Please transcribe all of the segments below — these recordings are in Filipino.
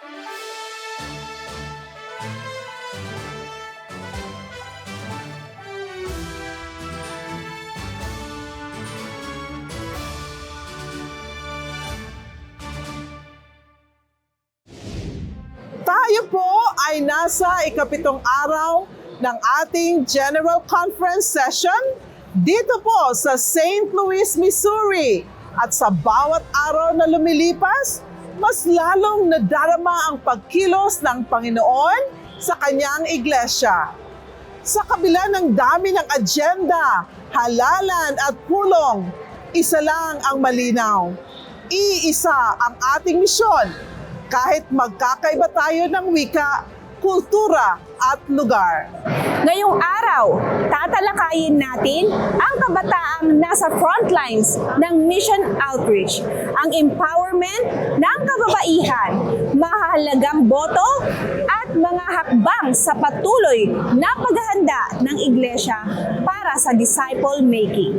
Tayo po ay nasa ikapitong araw ng ating General Conference Session dito po sa St. Louis, Missouri. At sa bawat araw na lumilipas, mas lalong nadarama ang pagkilos ng Panginoon sa kanyang iglesia. Sa kabila ng dami ng agenda, halalan at pulong, isa lang ang malinaw. Iisa ang ating misyon kahit magkakaiba tayo ng wika, kultura at lugar. Ngayong araw, tatalakayin natin ang kabataang nasa frontlines ng mission outreach, ang empowerment ng kababaihan, mahalagang boto, at mga hakbang sa patuloy na paghahanda ng iglesia para sa disciple making.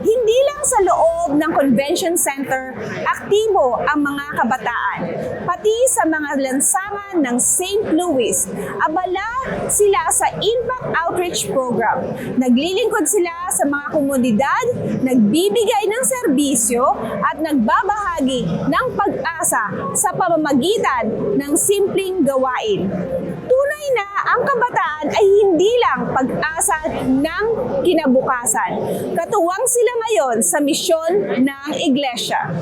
Hindi lang sa loob ng convention center aktibo ang mga kabataan, pati sa mga lansangan ng St. Louis, abala sila sa Impact Outreach Program. Naglilingkod sila sa mga komunidad, nagbibigay ng serbisyo at nagbabahagi ng pag-asa sa pamamagitan ng simpleng gawain. Na ang kabataan ay hindi lang pag-asa ng kinabukasan. Katuwang sila ngayon sa misyon ng iglesia.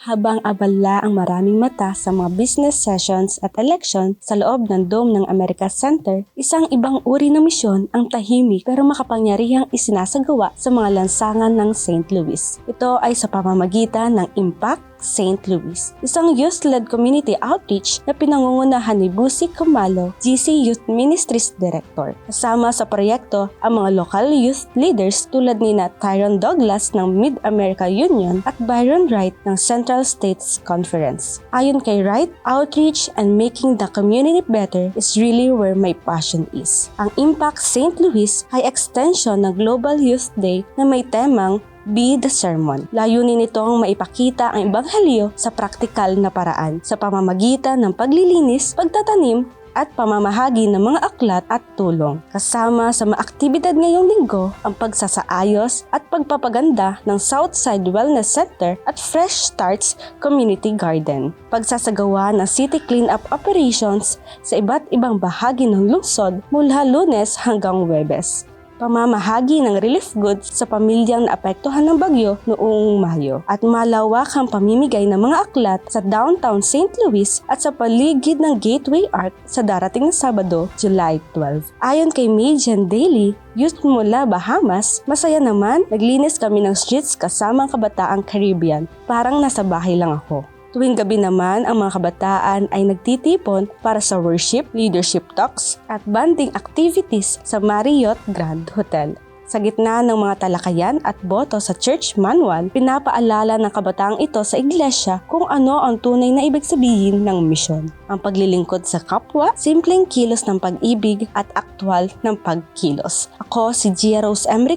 habang abala ang maraming mata sa mga business sessions at election sa loob ng Dome ng America Center, isang ibang uri ng misyon ang tahimik pero makapangyarihang isinasagawa sa mga lansangan ng St. Louis. Ito ay sa pamamagitan ng Impact St. Louis, isang youth-led community outreach na pinangungunahan ni Busi Kumalo, GC Youth Ministries Director. Kasama sa proyekto ang mga local youth leaders tulad ni na Tyron Douglas ng Mid-America Union at Byron Wright ng Central States Conference. Ayon kay Wright, outreach and making the community better is really where my passion is. Ang Impact St. Louis ay extension ng Global Youth Day na may temang Be the Sermon. Layunin nito ang maipakita ang ebanghelyo sa praktikal na paraan sa pamamagitan ng paglilinis, pagtatanim, at pamamahagi ng mga aklat at tulong. Kasama sa mga aktibidad ngayong linggo ang pagsasaayos at pagpapaganda ng Southside Wellness Center at Fresh Starts Community Garden. Pagsasagawa ng city cleanup operations sa iba't ibang bahagi ng lungsod mula lunes hanggang webes pamamahagi ng relief goods sa pamilyang naapektuhan ng bagyo noong Mayo at malawakang pamimigay ng mga aklat sa downtown St. Louis at sa paligid ng Gateway Arc sa darating na Sabado, July 12. Ayon kay Majan Daily, youth mula Bahamas, masaya naman, naglinis kami ng streets kasama ang kabataang Caribbean. Parang nasa bahay lang ako. Tuwing gabi naman, ang mga kabataan ay nagtitipon para sa worship, leadership talks, at banding activities sa Marriott Grand Hotel. Sa gitna ng mga talakayan at boto sa church manual, pinapaalala ng kabataang ito sa iglesia kung ano ang tunay na ibig sabihin ng misyon. Ang paglilingkod sa kapwa, simpleng kilos ng pag-ibig at aktwal ng pagkilos. Ako si Gia Rose M.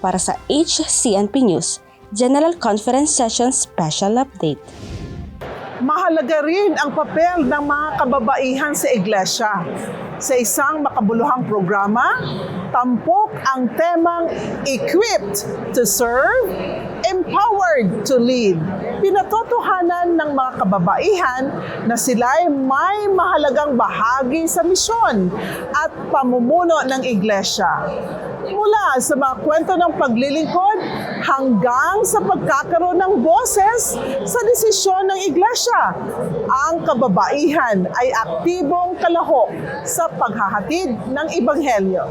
Para sa HCNP News, General Conference Session Special Update. Mahalaga rin ang papel ng mga kababaihan sa iglesia. Sa isang makabuluhang programa, tampok ang temang Equipped to Serve, Empowered to Lead. Pinatotohanan ng mga kababaihan na sila ay may mahalagang bahagi sa misyon at pamumuno ng iglesia. Mula sa mga kwento ng paglilingkod hanggang sa pagkakaroon ng boses sa desisyon ng iglesia, ang kababaihan ay aktibong kalahok sa paghahatid ng ebanghelyo.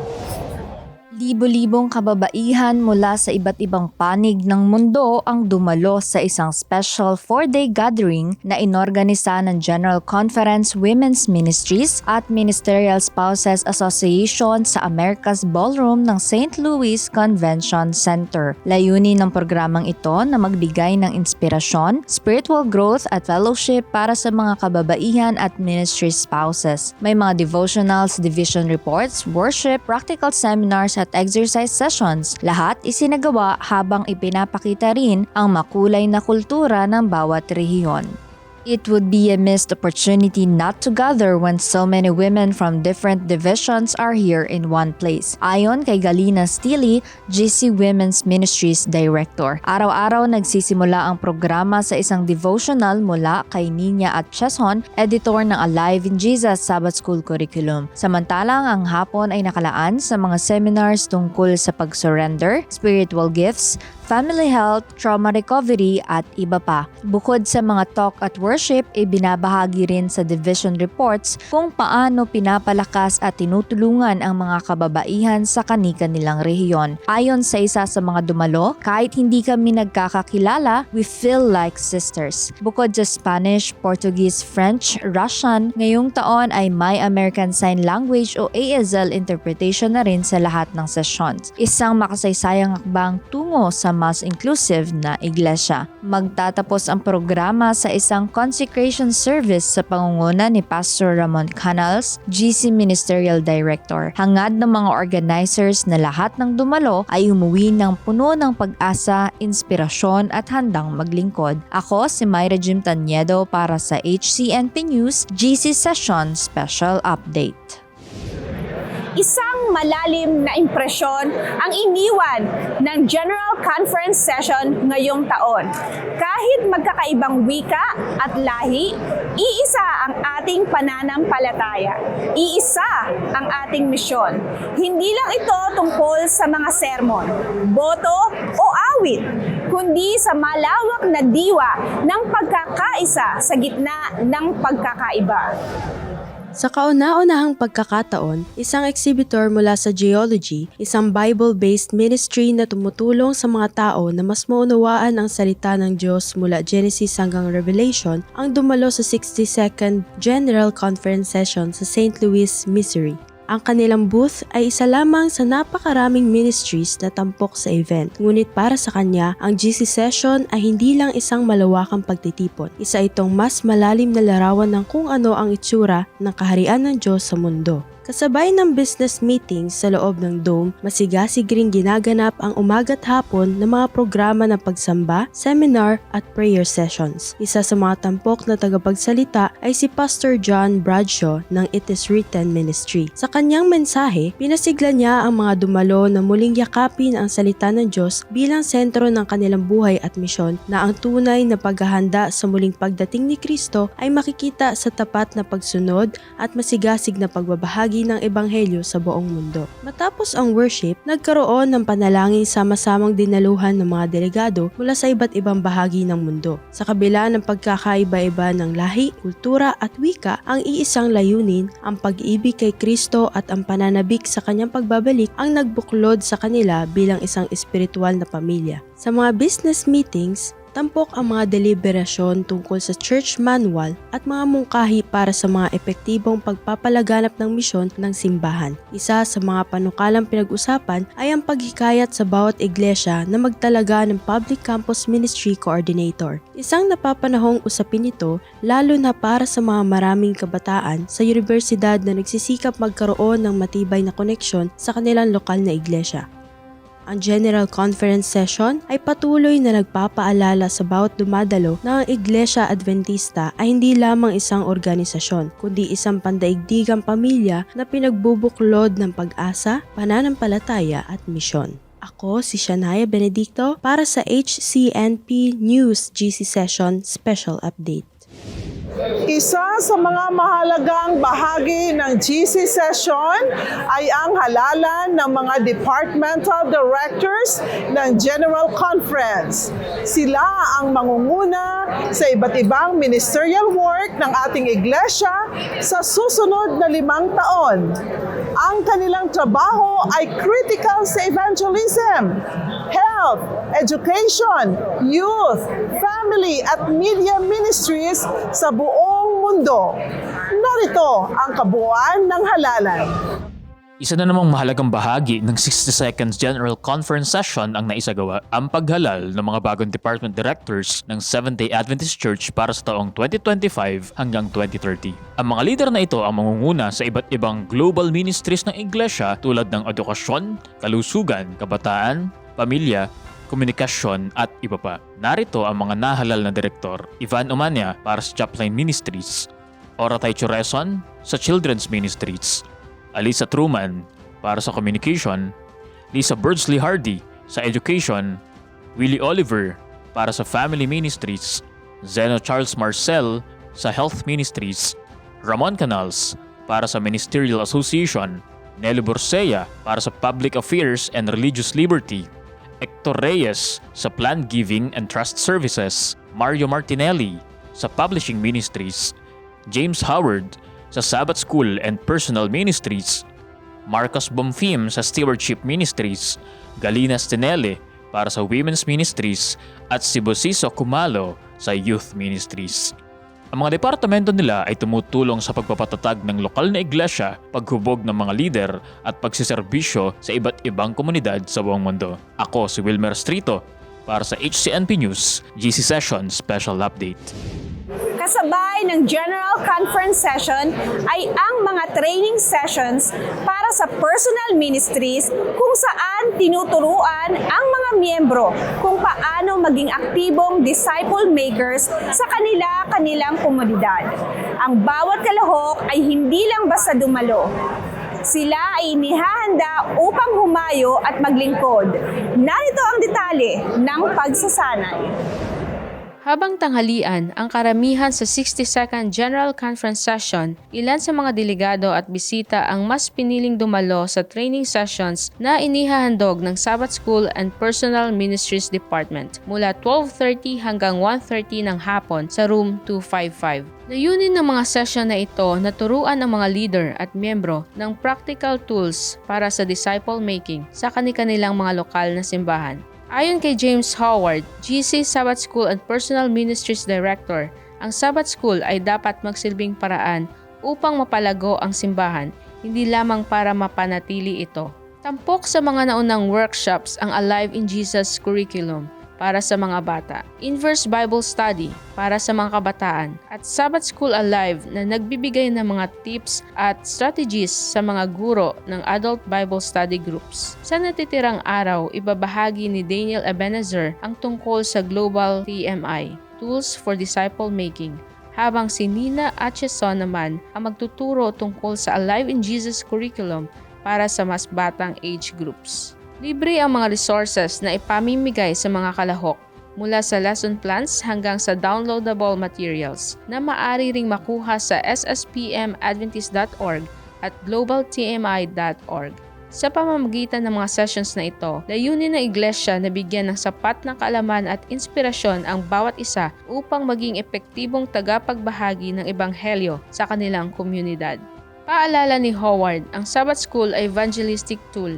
Libo-libong kababaihan mula sa iba't ibang panig ng mundo ang dumalo sa isang special four-day gathering na inorganisa ng General Conference Women's Ministries at Ministerial Spouses Association sa America's Ballroom ng St. Louis Convention Center. Layunin ng programang ito na magbigay ng inspirasyon, spiritual growth at fellowship para sa mga kababaihan at ministry spouses. May mga devotionals, division reports, worship, practical seminars at exercise sessions. Lahat isinagawa habang ipinapakita rin ang makulay na kultura ng bawat rehiyon. It would be a missed opportunity not to gather when so many women from different divisions are here in one place. Ayon kay Galina Steely, GC Women's Ministries Director. Araw-araw nagsisimula ang programa sa isang devotional mula kay Nina at Cheson, editor ng Alive in Jesus Sabbath School Curriculum. Samantalang ang hapon ay nakalaan sa mga seminars tungkol sa pag-surrender, spiritual gifts, family health, trauma recovery at iba pa. Bukod sa mga talk at worship, ibinabahagi rin sa division reports kung paano pinapalakas at tinutulungan ang mga kababaihan sa kani-kanilang rehiyon. Ayon sa isa sa mga dumalo, kahit hindi kami nagkakakilala, we feel like sisters. Bukod sa Spanish, Portuguese, French, Russian, ngayong taon ay My American Sign Language o ASL interpretation na rin sa lahat ng sessions. Isang makasaysayang akbang tungo sa mas inclusive na iglesia. Magtatapos ang programa sa isang consecration service sa pangunguna ni Pastor Ramon Canals, GC Ministerial Director. Hangad ng mga organizers na lahat ng dumalo ay umuwi ng puno ng pag-asa, inspirasyon at handang maglingkod. Ako si Myra Jim Tanyedo para sa HCNP News GC Session Special Update. Isang malalim na impresyon ang iniwan ng General Conference Session ngayong taon. Kahit magkakaibang wika at lahi, iisa ang ating pananampalataya. Iisa ang ating misyon. Hindi lang ito tungkol sa mga sermon, boto o awit, kundi sa malawak na diwa ng pagkakaisa sa gitna ng pagkakaiba. Sa kauna-unahang pagkakataon, isang exhibitor mula sa geology, isang Bible-based ministry na tumutulong sa mga tao na mas maunawaan ang salita ng Diyos mula Genesis hanggang Revelation, ang dumalo sa 62nd General Conference Session sa St. Louis, Missouri. Ang kanilang booth ay isa lamang sa napakaraming ministries na tampok sa event. Ngunit para sa kanya, ang GC session ay hindi lang isang malawakang pagtitipon. Isa itong mas malalim na larawan ng kung ano ang itsura ng kaharian ng Diyos sa mundo. Kasabay ng business meetings sa loob ng dome, masigasig ring ginaganap ang umaga't hapon ng mga programa ng pagsamba, seminar at prayer sessions. Isa sa mga tampok na tagapagsalita ay si Pastor John Bradshaw ng It Is Written Ministry. Sa kanyang mensahe, pinasigla niya ang mga dumalo na muling yakapin ang salita ng Diyos bilang sentro ng kanilang buhay at misyon na ang tunay na paghahanda sa muling pagdating ni Kristo ay makikita sa tapat na pagsunod at masigasig na pagbabahagi ng Ebanghelyo sa buong mundo. Matapos ang worship, nagkaroon ng panalangin sama-samang dinaluhan ng mga delegado mula sa iba't ibang bahagi ng mundo. Sa kabila ng pagkakaiba-iba ng lahi, kultura at wika, ang iisang layunin, ang pag-ibig kay Kristo at ang pananabik sa kanyang pagbabalik ang nagbuklod sa kanila bilang isang espiritual na pamilya. Sa mga business meetings, Tampok ang mga deliberasyon tungkol sa church manual at mga mungkahi para sa mga epektibong pagpapalaganap ng misyon ng simbahan. Isa sa mga panukalang pinag-usapan ay ang paghikayat sa bawat iglesia na magtalaga ng Public Campus Ministry Coordinator. Isang napapanahong usapin ito lalo na para sa mga maraming kabataan sa universidad na nagsisikap magkaroon ng matibay na koneksyon sa kanilang lokal na iglesia. Ang General Conference Session ay patuloy na nagpapaalala sa bawat dumadalo na ang Iglesia Adventista ay hindi lamang isang organisasyon, kundi isang pandaigdigang pamilya na pinagbubuklod ng pag-asa, pananampalataya at misyon. Ako si Shania Benedicto para sa HCNP News GC Session Special Update. Isa sa mga mahalagang bahagi ng GC session ay ang halalan ng mga departmental directors ng General Conference. Sila ang mangunguna sa iba't ibang ministerial work ng ating iglesia sa susunod na limang taon. Ang kanilang trabaho ay critical sa evangelism, health, education, youth, family at media ministries sa buong mundo. Narito ang kabuuan ng halalan. Isa na namang mahalagang bahagi ng 62nd General Conference Session ang naisagawa ang paghalal ng mga bagong department directors ng Seventh-day Adventist Church para sa taong 2025 hanggang 2030. Ang mga leader na ito ang mangunguna sa iba't ibang global ministries ng iglesia tulad ng edukasyon, kalusugan, kabataan, pamilya, komunikasyon at iba pa. Narito ang mga nahalal na direktor. Ivan Umanya para sa Chapline Ministries, Oratay Chureson sa Children's Ministries, Alisa Truman para sa Communication, Lisa Birdsley Hardy sa Education, Willie Oliver para sa Family Ministries, Zeno Charles Marcel sa Health Ministries, Ramon Canals para sa Ministerial Association, Nelly Borsea para sa Public Affairs and Religious Liberty, Hector Reyes sa Plan Giving and Trust Services, Mario Martinelli sa Publishing Ministries, James Howard sa Sabbath School and Personal Ministries, Marcos Bomfim sa Stewardship Ministries, Galina Stenele para sa Women's Ministries at si Bosiso Kumalo sa Youth Ministries. Ang mga departamento nila ay tumutulong sa pagpapatatag ng lokal na iglesia, paghubog ng mga lider at pagsiserbisyo sa iba't ibang komunidad sa buong mundo. Ako si Wilmer Strito para sa HCNP News GC Session Special Update. Kasabay ng General Conference Session ay ang mga training sessions para sa personal ministries kung saan tinuturuan ang mga miyembro kung paano maging aktibong disciple makers sa kanila-kanilang komunidad. Ang bawat kalahok ay hindi lang basta dumalo, sila ay inihahanda upang humayo at maglingkod. Narito ang detalye ng pagsasanay. Habang tanghalian, ang karamihan sa 62nd General Conference Session, ilan sa mga delegado at bisita ang mas piniling dumalo sa training sessions na inihahandog ng Sabbath School and Personal Ministries Department mula 12.30 hanggang 1.30 ng hapon sa room 255. Layunin ng mga session na ito na turuan ang mga leader at miyembro ng practical tools para sa disciple making sa kanilang mga lokal na simbahan. Ayon kay James Howard, GC Sabbath School and Personal Ministries Director, ang Sabbath School ay dapat magsilbing paraan upang mapalago ang simbahan, hindi lamang para mapanatili ito. Tampok sa mga naunang workshops ang Alive in Jesus curriculum para sa mga bata, Inverse Bible Study para sa mga kabataan, at Sabbath School Alive na nagbibigay ng mga tips at strategies sa mga guro ng Adult Bible Study Groups. Sa natitirang araw, ibabahagi ni Daniel Ebenezer ang tungkol sa Global TMI, Tools for Disciple Making, habang si Nina Acheson naman ang magtuturo tungkol sa Alive in Jesus curriculum para sa mas batang age groups. Libre ang mga resources na ipamimigay sa mga kalahok mula sa lesson plans hanggang sa downloadable materials na maaari ring makuha sa sspmadventist.org at globaltmi.org. Sa pamamagitan ng mga sessions na ito, layunin ng iglesia na bigyan ng sapat na kaalaman at inspirasyon ang bawat isa upang maging epektibong tagapagbahagi ng ebanghelyo sa kanilang komunidad. Paalala ni Howard, ang Sabbath School ay evangelistic tool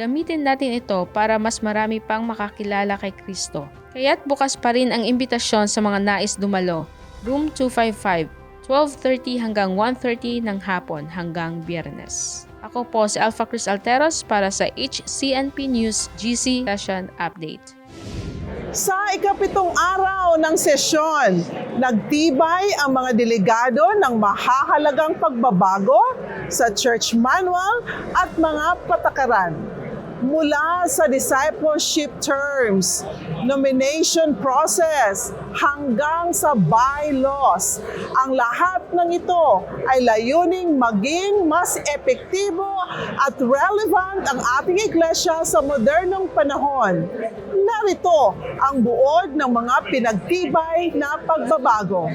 Gamitin natin ito para mas marami pang makakilala kay Kristo. Kaya't bukas pa rin ang imbitasyon sa mga nais dumalo. Room 255, 12.30 hanggang 1.30 ng hapon hanggang biyernes. Ako po si Alpha Cruz Alteros para sa HCNP News GC Session Update. Sa ikapitong araw ng sesyon, nagtibay ang mga delegado ng mahahalagang pagbabago sa church manual at mga patakaran mula sa discipleship terms, nomination process, hanggang sa bylaws. Ang lahat ng ito ay layuning maging mas epektibo at relevant ang ating iglesia sa modernong panahon. Narito ang buod ng mga pinagtibay na pagbabago.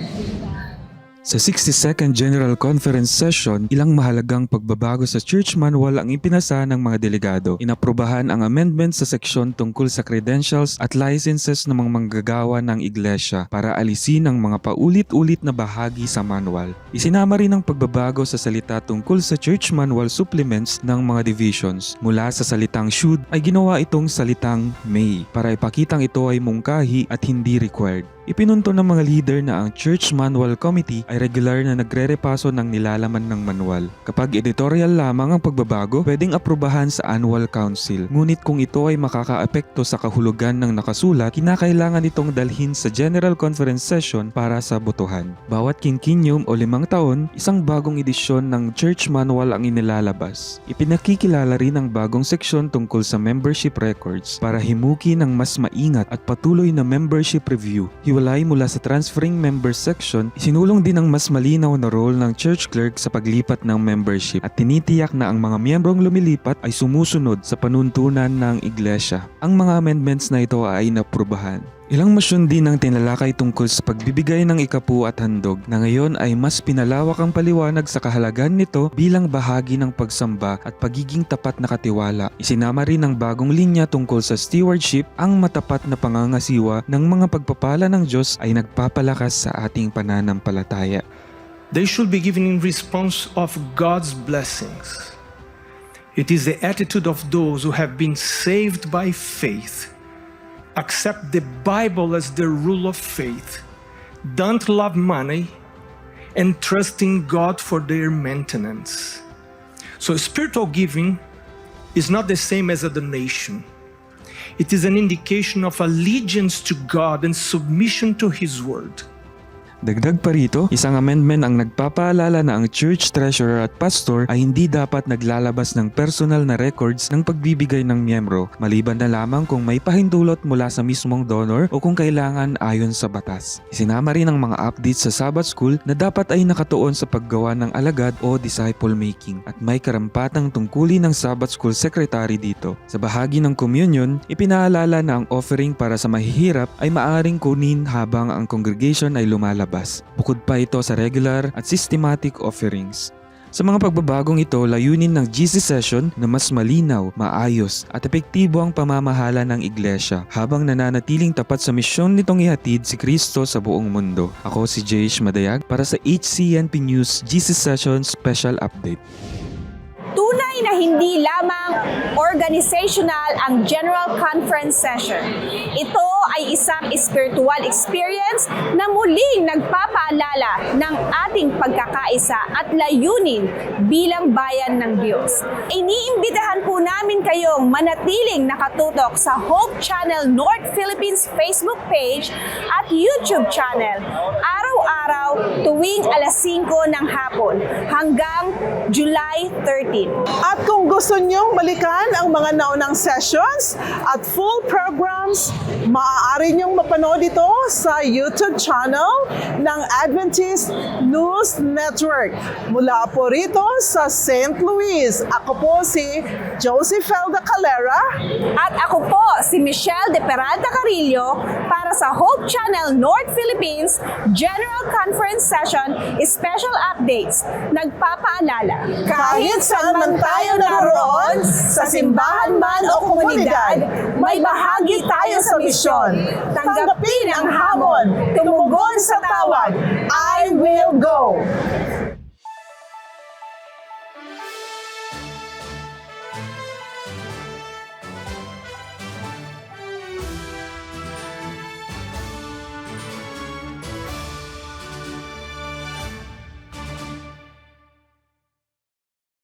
Sa 62nd General Conference Session, ilang mahalagang pagbabago sa church manual ang ipinasa ng mga delegado. Inaprubahan ang amendment sa seksyon tungkol sa credentials at licenses ng mga manggagawa ng iglesia para alisin ang mga paulit-ulit na bahagi sa manual. Isinama rin ang pagbabago sa salita tungkol sa church manual supplements ng mga divisions. Mula sa salitang should ay ginawa itong salitang may para ipakitang ito ay mungkahi at hindi required. Ipinunto ng mga leader na ang Church Manual Committee ay regular na nagre-repaso ng nilalaman ng manual. Kapag editorial lamang ang pagbabago, pwedeng aprubahan sa Annual Council. Ngunit kung ito ay makakaapekto sa kahulugan ng nakasulat, kinakailangan itong dalhin sa General Conference Session para sa botohan. Bawat kinkinyum o limang taon, isang bagong edisyon ng Church Manual ang inilalabas. Ipinakikilala rin ang bagong seksyon tungkol sa membership records para himuki ng mas maingat at patuloy na membership review. Hiwalay mula sa transferring member section, isinulong din ang mas malinaw na role ng church clerk sa paglipat ng membership at tinitiyak na ang mga miyembrong lumilipat ay sumusunod sa panuntunan ng iglesia. Ang mga amendments na ito ay naprubahan. Ilang masyon din ang tinalakay tungkol sa pagbibigay ng ikapu at handog na ngayon ay mas pinalawak ang paliwanag sa kahalagan nito bilang bahagi ng pagsamba at pagiging tapat na katiwala. Isinama rin ang bagong linya tungkol sa stewardship ang matapat na pangangasiwa ng mga pagpapala ng Diyos ay nagpapalakas sa ating pananampalataya. They should be given in response of God's blessings. It is the attitude of those who have been saved by faith, accept the Bible as the rule of faith, don't love money, and trust in God for their maintenance. So, spiritual giving is not the same as a donation. It is an indication of allegiance to God and submission to His word. Dagdag pa rito, isang amendment ang nagpapaalala na ang church treasurer at pastor ay hindi dapat naglalabas ng personal na records ng pagbibigay ng miyembro, maliban na lamang kung may pahintulot mula sa mismong donor o kung kailangan ayon sa batas. Isinama rin ang mga updates sa Sabbath School na dapat ay nakatuon sa paggawa ng alagad o disciple making at may karampatang tungkulin ng Sabbath School Secretary dito. Sa bahagi ng communion, ipinaalala na ang offering para sa mahihirap ay maaring kunin habang ang congregation ay lumalabas. Bukod pa ito sa regular at systematic offerings. Sa mga pagbabagong ito, layunin ng GC session na mas malinaw, maayos at epektibo ang pamamahala ng iglesia habang nananatiling tapat sa misyon nitong ihatid si Kristo sa buong mundo. Ako si Jayesh Madayag para sa HCNP News GC Session Special Update. Tunay na hindi lamang organizational ang General Conference Session. Ito ay isang spiritual experience na muling nagpapaalala ng ating pagkakaisa at layunin bilang bayan ng Diyos. Iniimbitahan po namin kayong manatiling nakatutok sa Hope Channel North Philippines Facebook page at YouTube channel araw-araw tuwing alas 5 ng hapon hanggang July 13. At kung gusto nyong balikan ang mga naunang sessions at full programs, maaari nyong mapanood ito sa YouTube channel ng Adventist News Network. Mula po rito sa St. Louis, ako po si Josephelda Calera. At ako po si Michelle de Peralta Carillo para sa Hope Channel North Philippines General Conference Session Special Updates. Nagpapaalala, Kahit saan man tayo naroon, sa simbahan man o komunidad, may bahagi tayo sa misyon. Tanggapin ang hamon, tumugon sa tawag, I will go.